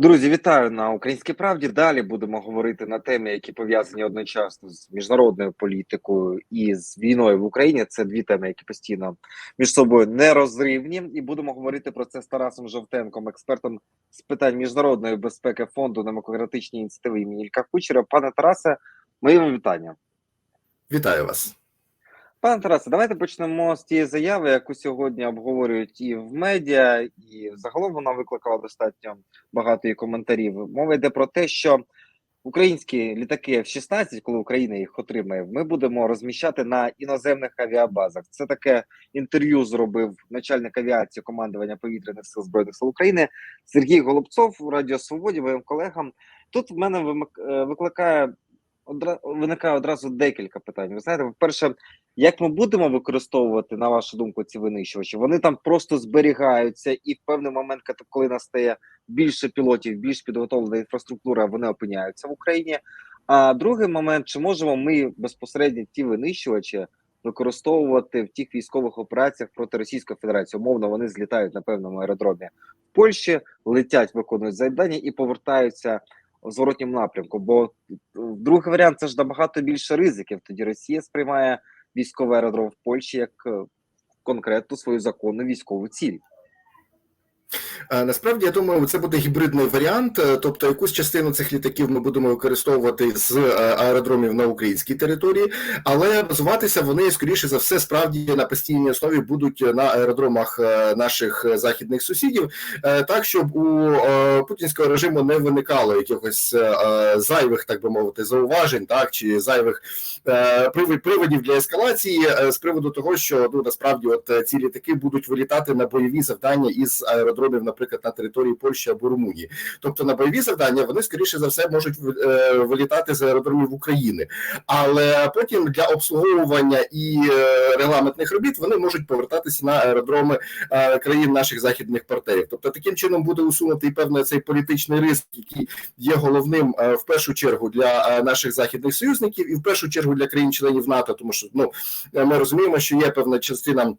Друзі, вітаю на Українській правді. Далі будемо говорити на темі, які пов'язані одночасно з міжнародною політикою і з війною в Україні. Це дві теми, які постійно між собою нерозривні. І будемо говорити про це з Тарасом Жовтенком, експертом з питань міжнародної безпеки фонду демократичні ініціативи імені Ілька Кучера. Пане Тарасе, вам вітання. Вітаю вас. Пане Тарасе, давайте почнемо з тієї заяви, яку сьогодні обговорюють і в медіа, і загалом вона викликала достатньо багато і коментарів. Мова йде про те, що українські літаки F-16, коли Україна їх отримає, ми будемо розміщати на іноземних авіабазах. Це таке інтерв'ю зробив начальник авіації командування повітряних сил збройних сил України Сергій Голубцов у Радіо Свободі, моїм колегам. Тут в мене е, викликає одра... виникає одразу декілька питань. Ви знаєте, по-перше, як ми будемо використовувати, на вашу думку, ці винищувачі? Вони там просто зберігаються, і в певний момент, коли настає більше пілотів, більш підготовлена інфраструктура, вони опиняються в Україні. А другий момент, чи можемо ми безпосередньо ті винищувачі використовувати в тих військових операціях проти Російської Федерації? Умовно, вони злітають на певному аеродромі в Польщі, летять, виконують завдання і повертаються в зворотнім напрямку. Бо е, другий варіант це ж набагато більше ризиків. Тоді Росія сприймає військовий аеродром в Польщі як е, конкретну свою законну військову ціль. Е, Насправді я думаю, це буде гібридний варіант, е, тобто якусь частину цих літаків ми будемо використовувати з е, аеродромів на українській території, але базуватися вони скоріше за все справді на постійній основі будуть на аеродромах наших західних сусідів, так щоб у путінського режиму не виникало якихось зайвих, так би мовити, зауважень, так чи зайвих приводів для ескалації з приводу того, що ну насправді от ці літаки будуть вилітати на бойові завдання із аеродромів, наприклад, на території Польщі або Румунії. Тобто на бойові завдання вони скоріше за все можуть е, вилітати з аеродромів України, але потім для обслуговування і е, регламентних робіт вони можуть повертатися на аеродроми е, країн наших західних партнерів. Тобто таким чином буде усунутий певний цей політичний ризик, який є головним в першу чергу для наших західних союзників, і в першу чергу для країн-членів НАТО, тому що ну ми розуміємо, що є певна частина.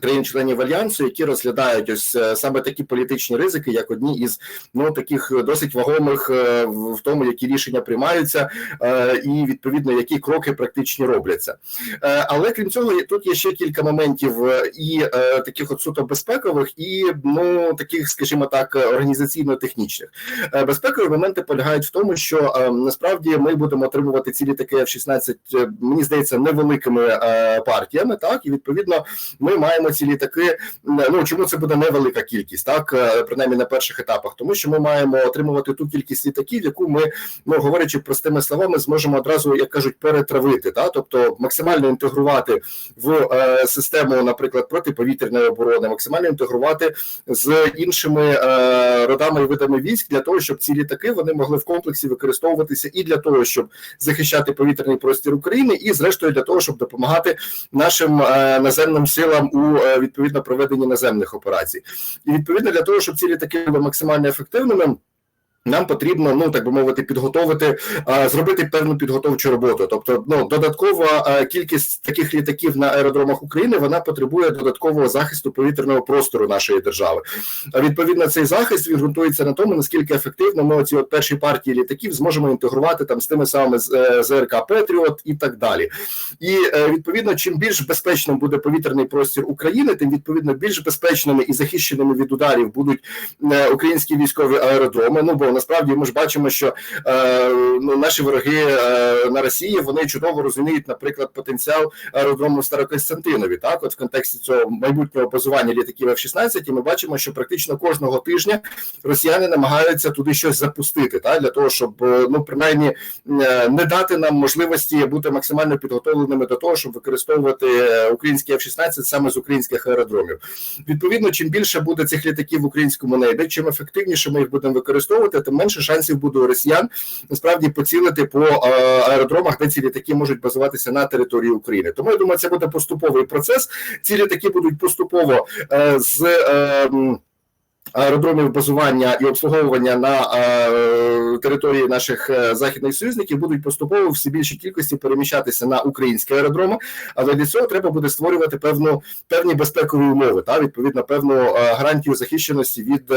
Країн-членів альянсу, які розглядають ось е, саме такі політичні ризики, як одні із ну таких досить вагомих е, в в тому, які рішення приймаються, е, і відповідно які кроки практичні робляться. Е, Але крім цього, тут є ще кілька моментів е, і е, таких от суто безпекових, і ну таких, скажімо так, е, організаційно-технічних. Е, Безпекові моменти полягають в тому, що е, насправді ми будемо отримувати ці літаки F-16, е, мені здається, невеликими е, партіями. Так і відповідно ми маємо ці літаки. Ну чому це буде невелика кількість, так е, принаймні на перших етапах, тому що ми маємо отримувати ту кількість літаків, яку ми, ну говорячи простими словами, зможемо одразу, як кажуть, перетравити, так? тобто максимально інтегрувати в е, систему, наприклад, протиповітряної оборони, максимально інтегрувати з іншими е, родами і видами військ для того, щоб ці літаки вони могли в комплексі використовуватися і для того, щоб захищати повітряний простір України, і зрештою для того, щоб допомагати нашим е, наземним силам у е, відповідно проведенні наземних операцій, і відповідно для того, щоб ці літаки були максимально ефективними. Нам потрібно, ну так би мовити, підготовити, зробити певну підготовчу роботу. Тобто, ну додаткова кількість таких літаків на аеродромах України вона потребує додаткового захисту повітряного простору нашої держави. А відповідно, цей захист він ґрунтується на тому, наскільки ефективно ми оці от перші партії літаків зможемо інтегрувати там з тими самими е, ЗРК Петріот і так далі. І е, відповідно, чим більш безпечним буде повітряний простір України, тим відповідно більш безпечними і захищеними від ударів будуть е, українські військові аеродроми. Ну бо насправді ми ж бачимо, що е, ну, наші вороги е, на Росії вони чудово розуміють, наприклад, потенціал аеродрому Старокостянтинові. Так, от в контексті цього майбутнього базування літаків F-16, і ми бачимо, що практично кожного тижня росіяни намагаються туди щось запустити, так, для того, щоб е, ну принаймні не дати нам можливості бути максимально підготовленими до того, щоб використовувати українські F-16 саме з українських аеродромів. Відповідно, чим більше буде цих літаків в українському небі, чим ефективніше ми їх будемо використовувати, тим менше шансів буде у росіян насправді поцілити по е, аеродромах, де ці літаки можуть базуватися на території України. Тому я думаю, це буде поступовий процес. Ці літаки будуть поступово е, з. Аеродромів базування і обслуговування на е, території наших е, західних союзників будуть поступово в все більшій кількості переміщатися на українські аеродроми, але для цього треба буде створювати певну певні безпекові умови, та відповідно певну е, гарантію захищеності від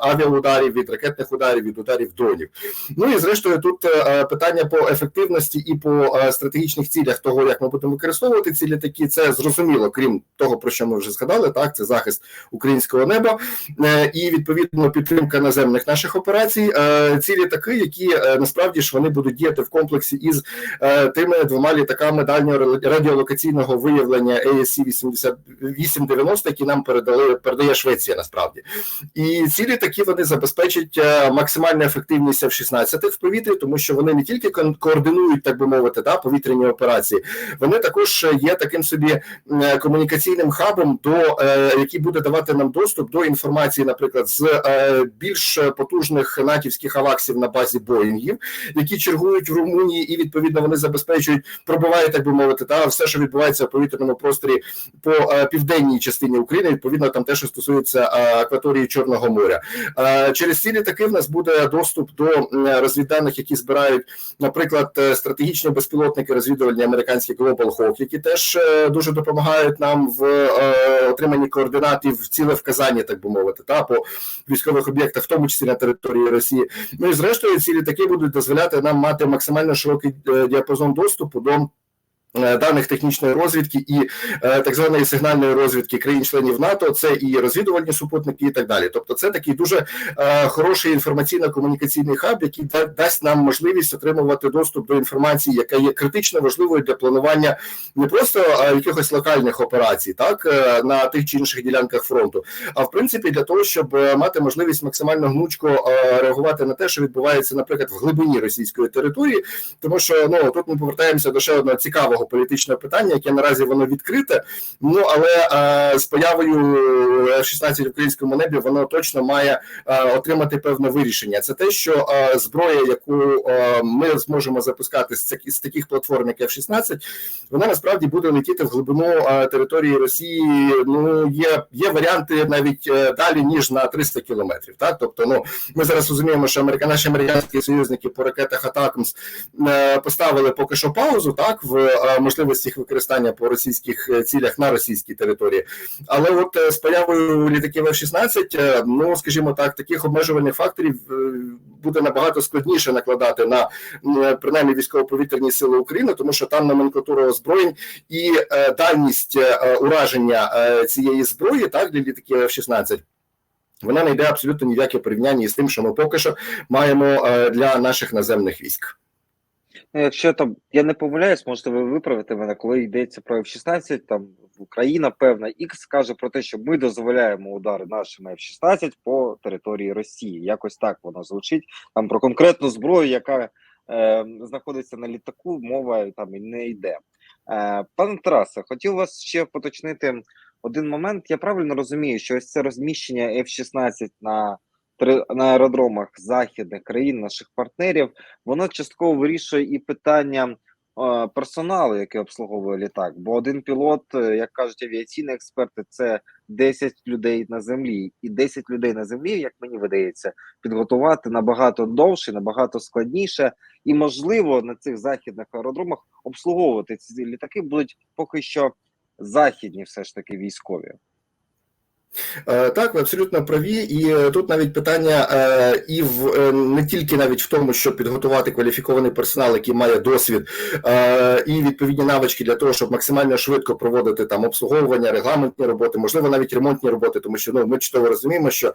авіаударів, від ракетних ударів, від ударів дронів. Ну і зрештою, тут питання по ефективності і по стратегічних цілях того, як ми будемо використовувати ці літаки, це зрозуміло, крім того, про що ми вже згадали. Так, це захист українського неба. Е, і відповідно підтримка наземних наших операцій. Е, Ці літаки, які е, насправді ж вони будуть діяти в комплексі із тими двома літаками дальнього радіолокаційного виявлення ASC 8890 які нам передали передає Швеція. Насправді і ці літаки вони забезпечать максимальну ефективність в 16 в повітрі, тому що вони не тільки координують, так би мовити, да, повітряні операції, вони також є таким собі комунікаційним хабом, до який буде давати нам доступ до інформації, наприклад, з е, більш потужних натівських аваксів на базі Боїнгів, які чергують в Румунії, і відповідно вони забезпечують, пробивають, так би мовити, та все, що відбувається в повітряному просторі по е, південній частині України. Відповідно, там те, що стосується е, акваторії Чорного моря. Через ці літаки в нас буде доступ до розвідданих, які збирають, наприклад, стратегічні безпілотники розвідувальні американські Global Hawk, які теж дуже допомагають нам в отриманні координат і в ціле вказання, так би мовити, та по військових об'єктах, в тому числі на території Росії. Ну і зрештою, ці літаки будуть дозволяти нам мати максимально широкий діапазон доступу до. Даних технічної розвідки і е, так званої сигнальної розвідки країн-членів НАТО, це і розвідувальні супутники, і так далі. Тобто, це такий дуже е, хороший інформаційно-комунікаційний хаб, який да, дасть нам можливість отримувати доступ до інформації, яка є критично важливою для планування не просто е, якихось локальних операцій, так е, на тих чи інших ділянках фронту, а в принципі для того, щоб е, мати можливість максимально гнучко е, реагувати на те, що відбувається, наприклад, в глибині російської території, тому що ну тут ми повертаємося до ще одного цікавого політичного питання, яке наразі воно відкрите. Ну але е, з появою F-16 в українському небі воно точно має е, отримати певне вирішення. Це те, що е, зброя, яку е, ми зможемо запускати з, з таких платформ, як F-16, вона насправді буде летіти в глибину е, території Росії. Ну є є варіанти навіть е, далі ніж на 300 кілометрів. Так, тобто, ну ми зараз розуміємо, що америка, наші американські союзники по ракетах Атакмс е, поставили поки що паузу, так в е, можливості їх використання по російських е, цілях на російській території. Але от е, з появою літаків F-16, е, ну скажімо так, таких обмежувальних факторів буде набагато складніше накладати на принаймні військово-повітряні сили України, тому що там номенклатура озброєнь і дальність ураження цієї зброї, так для літаків F-16, вона не йде абсолютно ніяке порівняння з тим, що ми поки що маємо для наших наземних військ. Ну, якщо там я не помиляюсь, можете ви виправити мене, коли йдеться про F-16, там Україна певна X каже про те, що ми дозволяємо удари нашими F-16 по території Росії. Якось так воно звучить. Там про конкретну зброю, яка е, знаходиться на літаку, мова там і не йде. Е, Пане Тарасе, хотів вас ще поточнити один момент. Я правильно розумію, що ось це розміщення F-16 на на аеродромах західних країн, наших партнерів, воно частково вирішує і питання е, персоналу, який обслуговує літак. Бо один пілот, е, як кажуть авіаційні експерти, це 10 людей на землі, і 10 людей на землі, як мені видається, підготувати набагато довше, набагато складніше, і можливо на цих західних аеродромах обслуговувати ці літаки будуть поки що західні, все ж таки військові. Е, так, ви абсолютно праві, і е, тут навіть питання е, і в не тільки навіть в тому, щоб підготувати кваліфікований персонал, який має досвід і відповідні навички для того, щоб максимально швидко проводити там обслуговування, регламентні роботи, можливо, навіть ремонтні роботи, тому що ну ми чудово розуміємо, що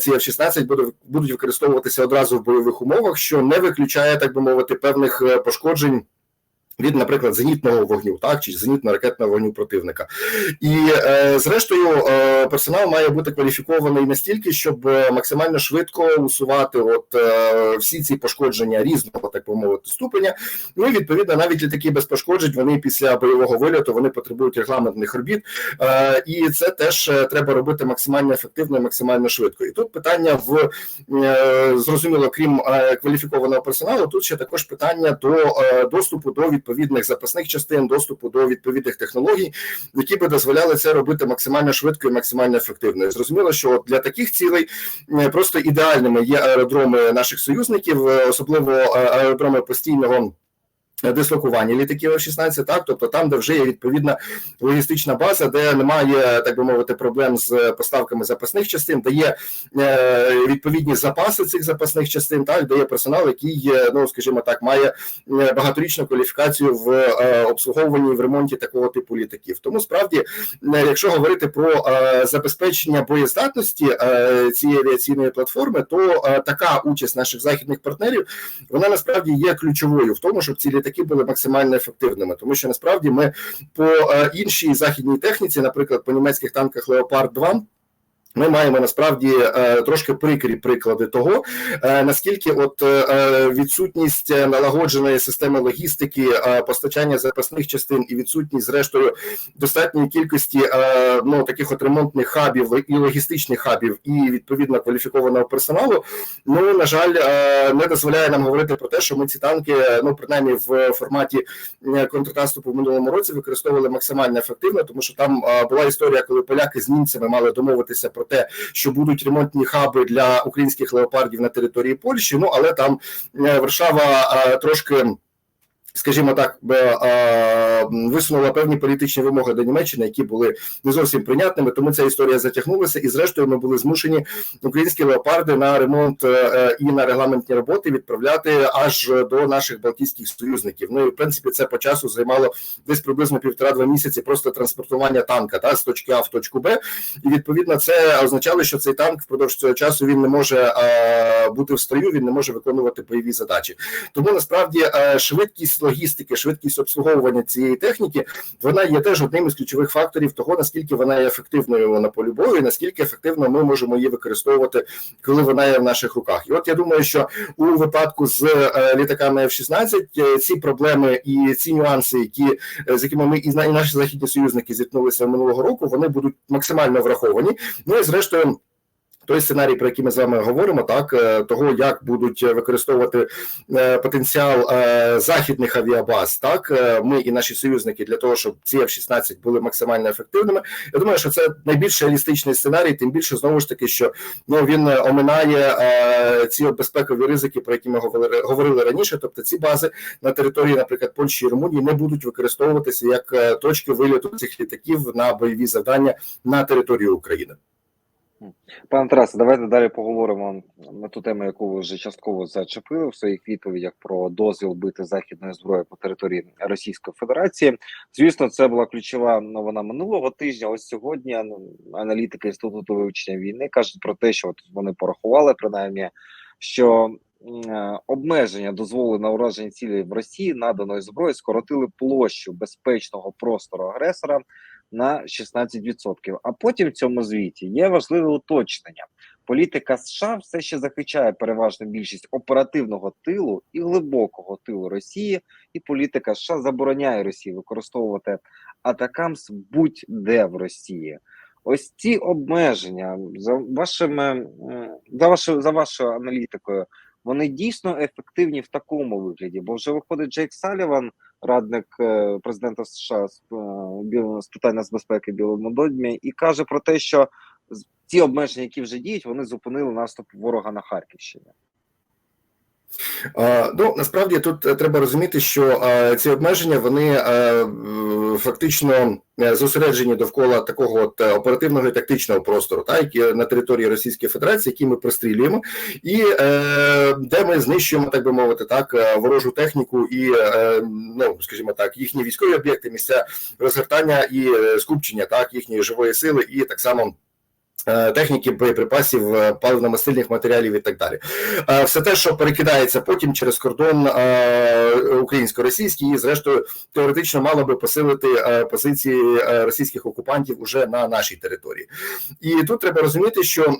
ці F-16 будуть будуть використовуватися одразу в бойових умовах, що не виключає, так би мовити, певних пошкоджень від, наприклад, зенітного вогню, так чи зенітно-ракетного вогню противника, і е, зрештою е, персонал має бути кваліфікований настільки, щоб максимально швидко усувати от е, всі ці пошкодження різного, так би мовити, ступеня. Ну і відповідно, навіть літаки без пошкоджень вони після бойового вильоту вони потребують регламентних робіт, е, і це теж е, треба робити максимально ефективно і максимально швидко. І тут питання в е, зрозуміло, крім е, кваліфікованого персоналу, тут ще також питання до е, доступу до від відповідних запасних частин, доступу до відповідних технологій, які би дозволяли це робити максимально швидко і максимально ефективно. Зрозуміло, що для таких цілей е, просто ідеальними є аеродроми наших союзників, е, особливо е, аеродроми постійного. Дислокування літаків F-16, так тобто там, де вже є відповідна логістична база, де немає так би мовити проблем з поставками запасних частин, де є е, відповідні запаси цих запасних частин, так де є персонал, який ну скажімо так, має е, багаторічну кваліфікацію в е, обслуговуванні в ремонті такого типу літаків. Тому справді, е, якщо говорити про е, забезпечення боєздатності е, цієї авіаційної платформи, то е, така участь наших західних партнерів вона насправді є ключовою в тому, щоб ці літаки були максимально ефективними, тому що насправді ми по е, іншій західній техніці, наприклад, по німецьких танках Леопард 2 ми маємо насправді е, трошки прикрі приклади того, е, наскільки от е, відсутність налагодженої системи логістики, постачання запасних частин і відсутність, зрештою, достатньої кількості ну таких от ремонтних хабів і логістичних хабів, і відповідно кваліфікованого персоналу. Ну на жаль, не дозволяє нам говорити про те, що ми ці танки, ну принаймні в форматі контрнаступу в минулому році використовували максимально ефективно, тому що там була історія, коли поляки з німцями мали домовитися про те, що будуть ремонтні хаби для українських леопардів на території Польщі. Ну але там е, Варшава е, трошки. Скажімо так, висунула певні політичні вимоги до Німеччини, які були не зовсім прийнятними. Тому ця історія затягнулася, і зрештою ми були змушені українські леопарди на ремонт е, і на регламентні роботи відправляти аж до наших балтійських союзників. Ну і в принципі це по часу займало десь приблизно півтора-два місяці просто транспортування танка та з точки А в точку Б. І відповідно це означало, що цей танк впродовж цього часу він не може е, бути в строю, він не може виконувати бойові задачі. Тому насправді е, логістики, швидкість обслуговування цієї техніки, вона є теж одним із ключових факторів того, наскільки вона є ефективною на полі бою, і наскільки ефективно ми можемо її використовувати, коли вона є в наших руках. І от я думаю, що у випадку з е, літаками F-16 е, ці проблеми і ці нюанси, які е, з якими ми і наші західні союзники зіткнулися минулого року, вони будуть максимально враховані. Ну і зрештою. Той сценарій, про який ми з вами говоримо, так того, як будуть використовувати потенціал західних авіабаз, так ми і наші союзники для того, щоб ці F-16 були максимально ефективними. Я думаю, що це найбільш реалістичний сценарій, тим більше знову ж таки, що ну він оминає ці безпекові ризики, про які ми говорили раніше. Тобто ці бази на території, наприклад, Польщі і Румунії, не будуть використовуватися як точки виліту цих літаків на бойові завдання на території України. Пане Тарасе, давайте далі поговоримо на ту тему, яку ви вже частково зачепили в своїх відповідях про дозвіл бити західної зброї по території Російської Федерації. Звісно, це була ключова новина минулого тижня. Ось сьогодні аналітики інституту вивчення війни кажуть про те, що от вони порахували принаймні, що обмеження дозволу на ураження цілей в Росії наданої зброї скоротили площу безпечного простору агресора на 16%. А потім в цьому звіті є важливе уточнення. Політика США все ще захищає переважну більшість оперативного тилу і глибокого тилу Росії, і політика США забороняє Росії використовувати атакамс будь-де в Росії. Ось ці обмеження за вашими за вашою за вашою аналітикою. Вони дійсно ефективні в такому вигляді, бо вже виходить Джейк Саліван, радник президента США з, з питань нацбезпеки Білому домі, і каже про те, що ці обмеження, які вже діють, вони зупинили наступ ворога на Харківщині. Ну насправді тут треба розуміти, що ці обмеження вони фактично зосереджені довкола такого от оперативного і тактичного простору, та які на території Російської Федерації, які ми пристрілюємо, і де ми знищуємо, так би мовити, так ворожу техніку і ну скажімо так, їхні військові об'єкти, місця розгортання і скупчення так їхньої живої сили, і так само. Техніки, боєприпасів, паливно-мастильних матеріалів і так далі, все те, що перекидається потім через кордон українсько-російський, і зрештою теоретично мало би посилити позиції російських окупантів уже на нашій території. І тут треба розуміти, що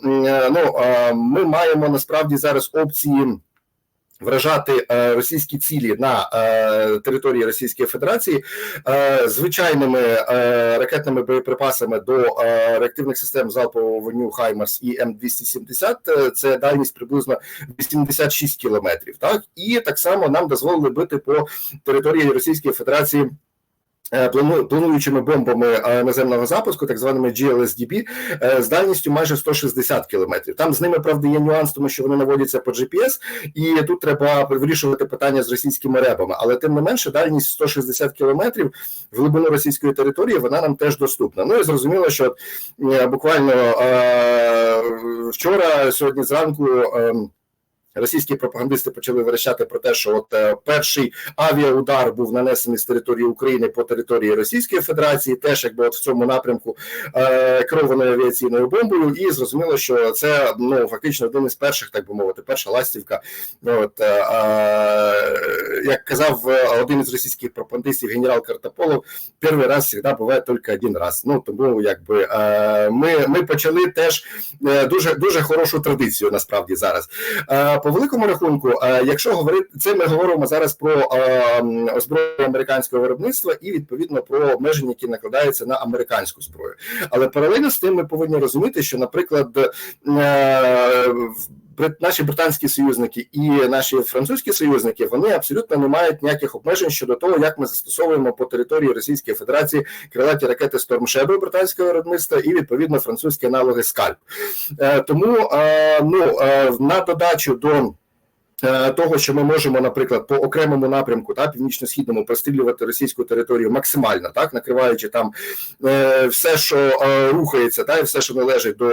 ну ми маємо насправді зараз опції Вражати е, російські цілі на е, території Російської Федерації е, звичайними ракетними боєприпасами до реактивних систем залпового вогню Хаймарс і М270, е, це дальність приблизно 86 кілометрів. Так і так само нам дозволили бити по території Російської Федерації. Е, плану- Плануючими бомбами е, наземного запуску, так званими GLSDB, е, з дальністю майже 160 кілометрів. Там з ними правда є нюанс, тому що вони наводяться по GPS, і тут треба вирішувати питання з російськими ребами. Але тим не менше, дальність 160 кілометрів в глибину російської території вона нам теж доступна. Ну і зрозуміло, що буквально вчора, сьогодні зранку. Російські пропагандисти почали верещати про те, що от е, перший авіаудар був нанесений з території України по території Російської Федерації, теж якби от в цьому напрямку е, керованою авіаційною бомбою, і зрозуміло, що це ну фактично один із перших, так би мовити, перша ластівка. Ну, От е, е, як казав один із російських пропагандистів, генерал Картополов, перший раз завжди буває тільки один раз. Ну тому якби ми, ми почали теж дуже дуже хорошу традицію насправді зараз. По великому рахунку, е, якщо говорити це, ми говоримо зараз про зброю озброєння американського виробництва і відповідно про обмеження, які накладаються на американську зброю. Але паралельно з тим ми повинні розуміти, що, наприклад, е, наші британські союзники і наші французькі союзники вони абсолютно не мають ніяких обмежень щодо того, як ми застосовуємо по території Російської Федерації крилаті ракети Storm Shadow британського виробництва і відповідно французькі аналоги Скальп. Е, Тому е, ну е, на додачу до. Е, Того, що ми можемо, наприклад, по окремому напрямку, та північно-східному прострілювати російську територію максимально, так накриваючи там е, все, що е, рухається, та і все, що належить до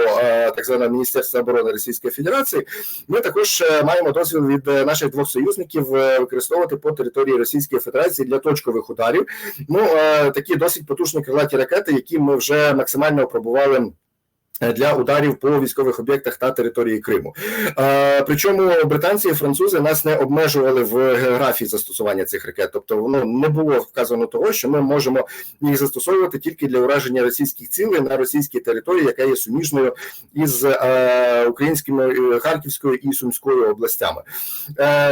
так званого Міністерства оборони Російської Федерації, ми також маємо дозвіл від наших двох союзників використовувати по території Російської Федерації для точкових ударів. Ну такі досить потужні крилаті ракети, які ми вже максимально опробували. Е, Для ударів по військових об'єктах та території Криму, е, причому британці і французи нас не обмежували в географії застосування цих ракет. Тобто, воно не було вказано того, що ми можемо їх застосовувати тільки для ураження російських цілей на російській території, яка є суміжною із е, українськими Харківською і Сумською областями.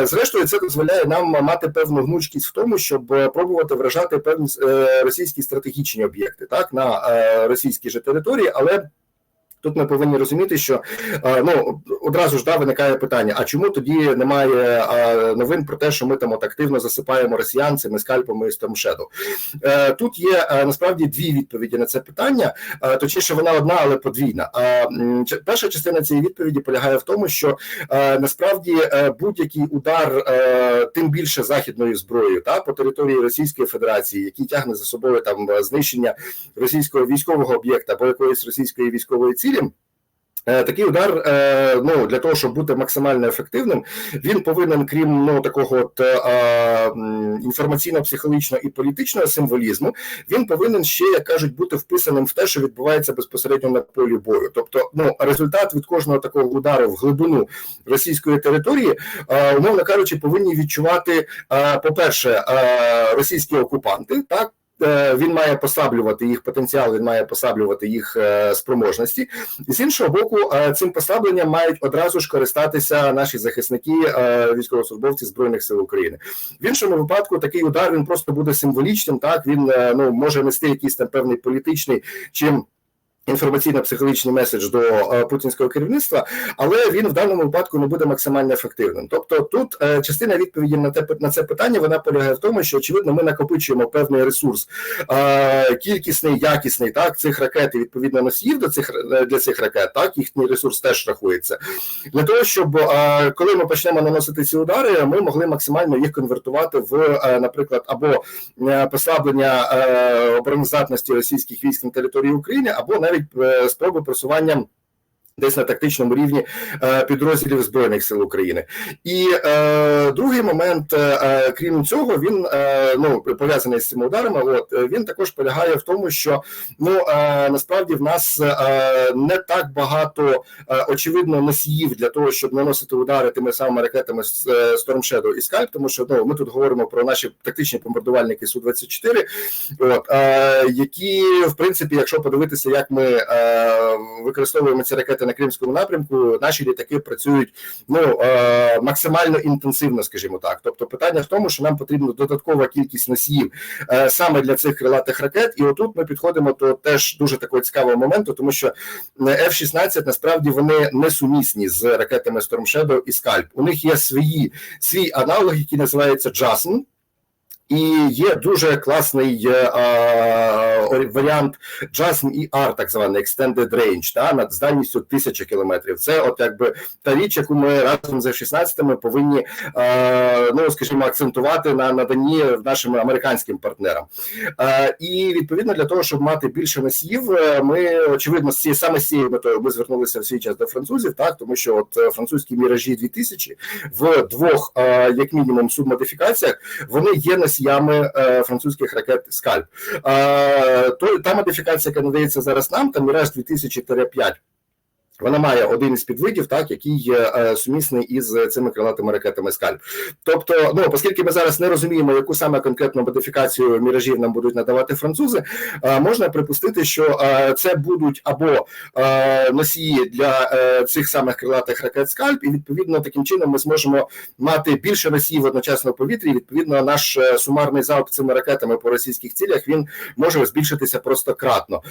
Зрештою, це дозволяє нам мати певну гнучкість в тому, щоб пробувати вражати певні російські стратегічні об'єкти, так на російській же території, але. Тут ми повинні розуміти, що е, ну одразу ж да виникає питання: а чому тоді немає е, новин про те, що ми там от активно засипаємо росіян цими скальпами з Shadow? Е, Тут є насправді дві відповіді на це питання. Точніше, вона одна, але подвійна. А перша частина цієї відповіді полягає в тому, що насправді будь-який удар, тим більше західною зброєю, та по території Російської Федерації, який тягне за собою там знищення російського військового об'єкта або якоїсь російської військової цілі. Е, Такий удар, е, ну для того, щоб бути максимально ефективним, він повинен, крім ну такого от е, інформаційно-психологічного і політичного символізму, він повинен ще, як кажуть, бути вписаним в те, що відбувається безпосередньо на полі бою. Тобто, ну результат від кожного такого удару в глибину російської території, умовно кажучи, повинні відчувати, по-перше, російські окупанти, так. Е, Він має послаблювати їх потенціал, він має послаблювати їх е, спроможності, і з іншого боку, е, цим послабленням мають одразу ж користатися наші захисники, військовослужбовці збройних сил України. В іншому випадку такий удар він просто буде символічним. Так він ну може нести якийсь там певний політичний чим. Інформаційно-психологічний меседж до е, путінського керівництва, але він в даному випадку не буде максимально ефективним. Тобто, тут е, частина відповіді на те на це питання вона полягає в тому, що очевидно ми накопичуємо певний ресурс, е, кількісний, якісний так цих ракет і відповідно носіїв до цих для цих ракет. Так їхній ресурс теж рахується для того, щоб коли ми почнемо наносити ці удари, ми могли максимально їх конвертувати в, наприклад, або послаблення обороноздатності російських військ на території України, або навіть е, спроби просування. Десь на тактичному рівні е, підрозділів збройних сил України, і е, другий момент, е, е, крім цього, він е, ну пов'язаний з цими ударами. От е, він також полягає в тому, що ну е, насправді в нас е, не так багато е, очевидно носіїв для того, щоб наносити удари тими самими ракетами з Storm Shadow і Скальп, тому що ну ми тут говоримо про наші тактичні бомбардувальники су 24 от е, які в принципі, якщо подивитися, як ми е, використовуємо ці ракети на Кримському напрямку наші літаки працюють ну е, максимально інтенсивно, скажімо так. Тобто, питання в тому, що нам потрібна додаткова кількість носіїв е, саме для цих крилатих ракет, і отут ми підходимо до теж дуже такого цікавого моменту, тому що F-16 насправді вони не сумісні з ракетами Storm Shadow і Scalp. У них є свої свій аналог, який називається JASN, і є дуже класний е, е, варіант JASN ER, так званий Extended Range, та, над з дальністю 1000 кілометрів. Це от якби та річ, яку ми разом з F-16 повинні, е, ну скажімо, акцентувати на наданні нашим американським партнерам. Е, і відповідно для того, щоб мати більше носіїв, ми очевидно з цією саме з цією метою ми звернулися в свій час до французів, так тому що от французькі міражі 2000 в двох, е, як мінімум, субмодифікаціях вони є носіями е, французьких ракет Скальп. Е, та модифікація, яка надається зараз нам, там Міраж 2000-5, вона має один із підвидів, так який е, сумісний із цими крилатими ракетами Скальп. Тобто, ну оскільки ми зараз не розуміємо, яку саме конкретну модифікацію міражів нам будуть надавати французи, е, можна припустити, що е, це будуть або е, носії для е, цих самих крилатих ракет Скальп, і відповідно таким чином ми зможемо мати більше носіїв одночасно в повітрі. І, відповідно, наш е, сумарний залп цими ракетами по російських цілях він може збільшитися просто кратно.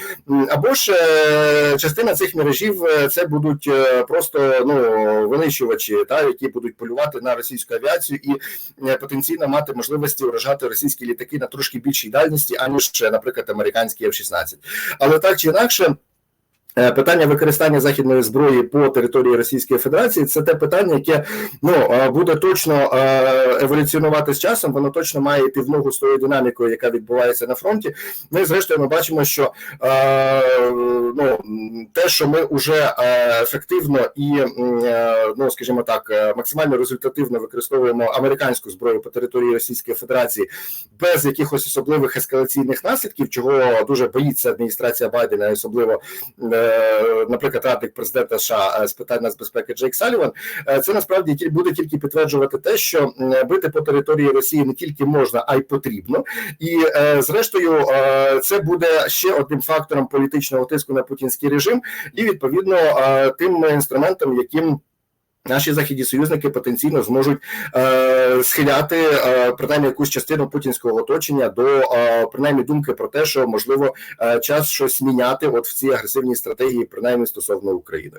Або ж е, частина цих міражів е, це будуть е, просто ну винищувачі, та які будуть полювати на російську авіацію і е, потенційно мати можливості уражати російські літаки на трошки більшій дальності, аніж, наприклад, американські F-16. Але так чи інакше. Е, Питання використання західної зброї по території Російської Федерації це те питання, яке ну е, буде точно е, еволюціонувати з часом. Воно точно має йти в ногу з тою динамікою, яка відбувається на фронті. Ну і зрештою, ми бачимо, що ну те, що ми вже ефективно і ну скажімо так, максимально результативно використовуємо американську зброю по території Російської Федерації без якихось особливих ескалаційних наслідків, чого дуже боїться адміністрація Байдена, особливо наприклад, радник президента США е, з питань нацбезпеки Джейк Саліван. Е, Це насправді буде тільки підтверджувати те, що бити по території Росії не тільки можна, а й потрібно. І е, зрештою, е, це буде ще одним фактором політичного тиску на путінський режим, і відповідно е, тим інструментом, яким Наші західні союзники потенційно зможуть е, схиляти е, принаймні якусь частину путінського оточення до е, принаймні думки про те, що можливо час щось міняти, от в цій агресивній стратегії, принаймні стосовно України.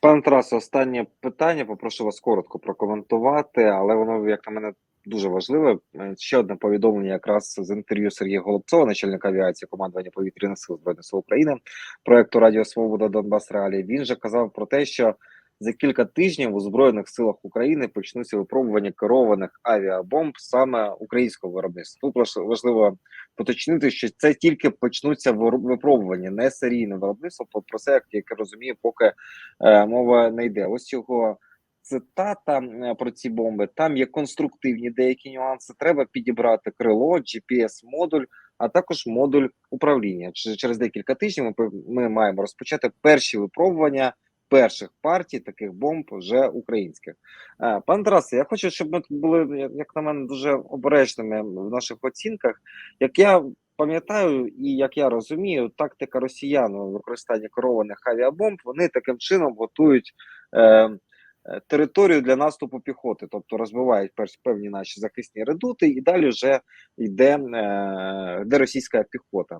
Пане Тарасе, останнє питання. Попрошу вас коротко прокоментувати, але воно, як на мене, дуже важливе. Ще одне повідомлення, якраз з інтерв'ю Сергія Голубцова, начальника авіації командування повітряних сил збройних сил України, проекту Радіо Свобода Донбас Реалії. Він же казав про те, що за кілька тижнів у збройних силах України почнуться випробування керованих авіабомб саме українського виробництва. Тут важливо поточнити, що це тільки почнуться випробування, не серійне виробництво. Про це, як, я розумію, поки е, мова не йде. Ось його цитата е, про ці бомби. Там є конструктивні деякі нюанси. Треба підібрати крило, GPS-модуль, а також модуль управління. Через декілька тижнів ми маємо розпочати перші випробування. Перших партій таких бомб вже українських. Е, Пане Тарасе, я хочу, щоб ми були, як- на мене, дуже обережними в наших оцінках. Як я пам'ятаю, і як я розумію, тактика росіян у використанні керованих авіабомб вони таким чином готують е, е, територію для наступу піхоти, тобто розбивають певні наші захисні редути, і далі вже йде, е, йде російська піхота.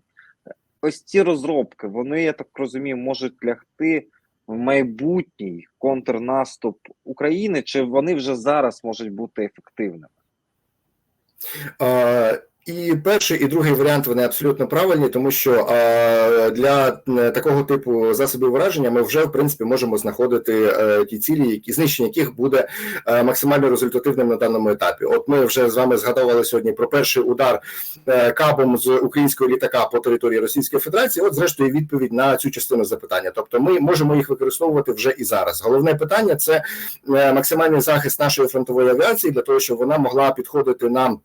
Ось ці розробки, вони, я так розумію, можуть лягти майбутній контрнаступ України, чи вони вже зараз можуть бути ефективними? І перший і другий варіант вони абсолютно правильні, тому що е, для такого типу засобів ураження ми вже в принципі можемо знаходити е, ті цілі, які знищення яких буде е, максимально результативним на даному етапі. От ми вже з вами згадували сьогодні про перший удар е, кабом з українського літака по території Російської Федерації. От, зрештою, відповідь на цю частину запитання. Тобто, ми можемо їх використовувати вже і зараз. Головне питання це е, максимальний захист нашої фронтової авіації для того, щоб вона могла підходити нам.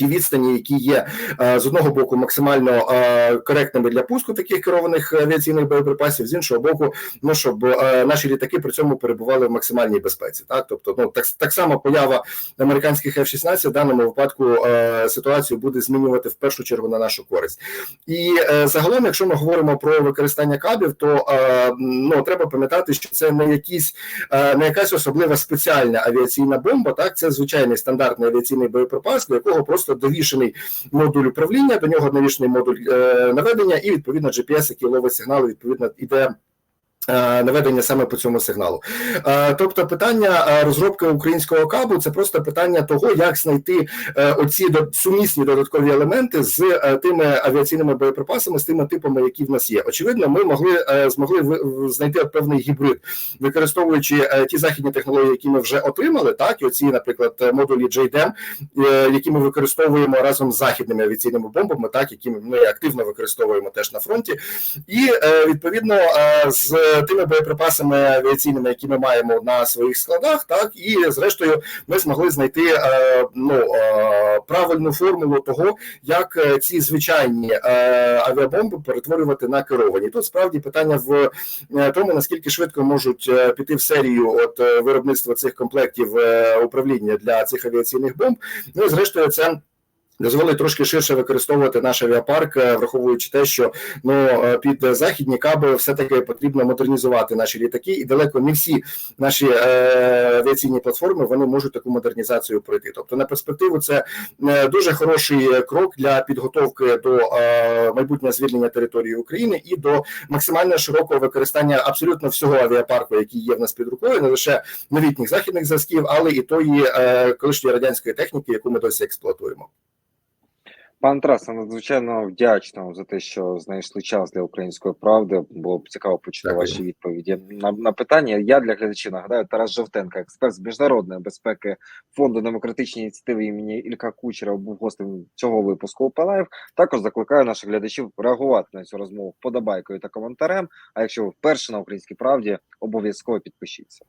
Ті відстані, які є е, з одного боку максимально е, коректними для пуску таких керованих авіаційних боєприпасів, з іншого боку, ну щоб е, наші літаки при цьому перебували в максимальній безпеці. Так, тобто, ну так так само поява американських F-16 в даному випадку ситуацію буде змінювати в першу чергу на нашу користь. І загалом, якщо ми говоримо про використання кабів, то ну треба пам'ятати, що це не якісь не якась особлива спеціальна авіаційна бомба. Так, це звичайний стандартний авіаційний боєприпас, до якого просто довішений модуль управління, до нього навішений модуль е, наведення, і відповідно GPS, який ловить сигнали, відповідно іде. Е, Наведення саме по цьому сигналу, Е, тобто питання е, розробки українського кабу це просто питання того, як знайти оці сумісні додаткові елементи з тими авіаційними боєприпасами, з тими типами, які в нас є. Очевидно, ми могли змогли знайти певний гібрид, використовуючи ті західні технології, які ми вже отримали, так і оці, наприклад, модулі JDM, е, які ми використовуємо разом з західними авіаційними бомбами, так які ми активно використовуємо теж на фронті, і відповідно з тими боєприпасами авіаційними, які ми маємо на своїх складах, так і зрештою ми змогли знайти е, ну е, правильну формулу того, як е, ці звичайні авіабомби перетворювати на керовані. Тут справді питання в тому, наскільки швидко можуть піти в серію от виробництва цих комплектів управління для цих авіаційних бомб. Ну і зрештою, це. Дозволить трошки ширше використовувати наш авіапарк, е, враховуючи те, що ну е, під західні каби все таки потрібно модернізувати наші літаки, і далеко не всі наші е, авіаційні платформи вони можуть таку модернізацію пройти. Тобто на перспективу це дуже хороший крок для підготовки до майбутнього звільнення території України і до максимально широкого використання абсолютно всього авіапарку, який є в нас під рукою, не лише новітніх західних зразків, але і тої колишньої радянської техніки, яку ми досі експлуатуємо. Пан Тарасе, надзвичайно вдячна вам за те, що знайшли час для української правди. Було б цікаво почути Дякую. ваші відповіді на, на питання. Я для глядачів нагадаю Тарас Жовтенко, експерт з міжнародної безпеки фонду демократичної ініціативи імені Ілька Кучера, був гостем цього випуску ОПЛАЙВ. Також закликаю наших глядачів реагувати на цю розмову вподобайкою та коментарем. А якщо ви вперше на українській правді, обов'язково підпишіться.